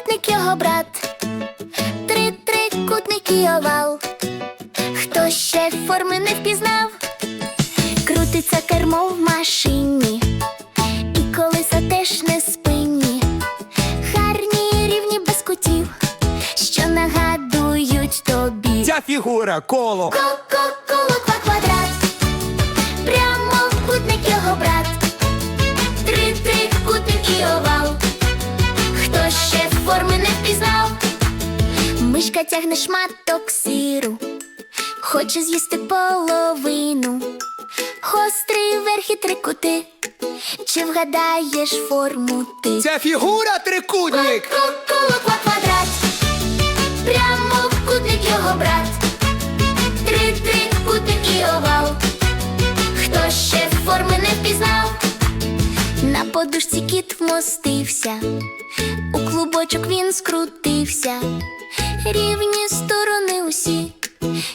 трикутник його брат, три трикутник і овал, хто ще форми не впізнав, крутиться кермо в машині, і колеса теж не спинні, гарні рівні без кутів, що нагадують тобі. Ця фігура коло. Ко-ко-ко. Мишка тягне шматок сиру, хоче з'їсти половину. Гострий верх і три кути. Чи вгадаєш форму ти? Ця фігура трикутник. Ква квадрат, кіт у клубочок він скрутився, рівні сторони усі,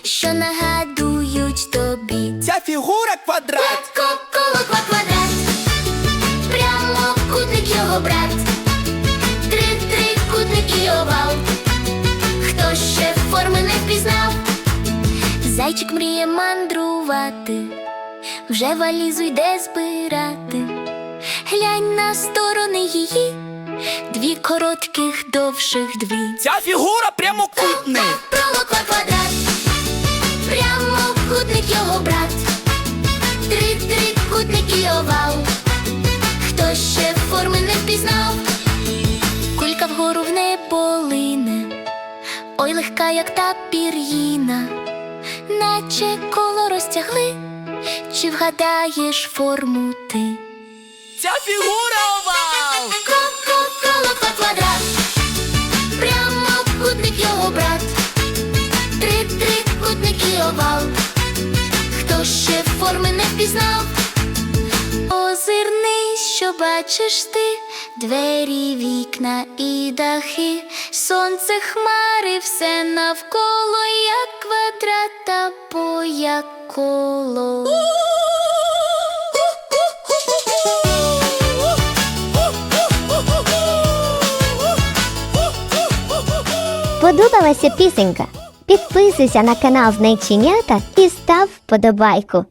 що нагадують тобі. Ця фігура квадрат. Коло ква квадрат, прямокутник його брат, три трикутник і овал. Хто ще форми не впізнав? Зайчик мріє мандрувати, вже валізу йде збирати. Глянь на сторони її, дві коротких, довших дві. Ця фігура прямокутник. Пролоква квадрат, прямокутник його брат, три трикутник і овал. Хто ще форми не впізнав? Кулька вгору в небо лине, ой легка, як та пір'їна, наче коло розтягли, чи вгадаєш форму ти? Бачиш ти, двері, вікна і дахи, сонце, хмари, все навколо, як квадрат або як коло. Подобалася пісенька? Підписуйся на канал Знайченята і став вподобайку.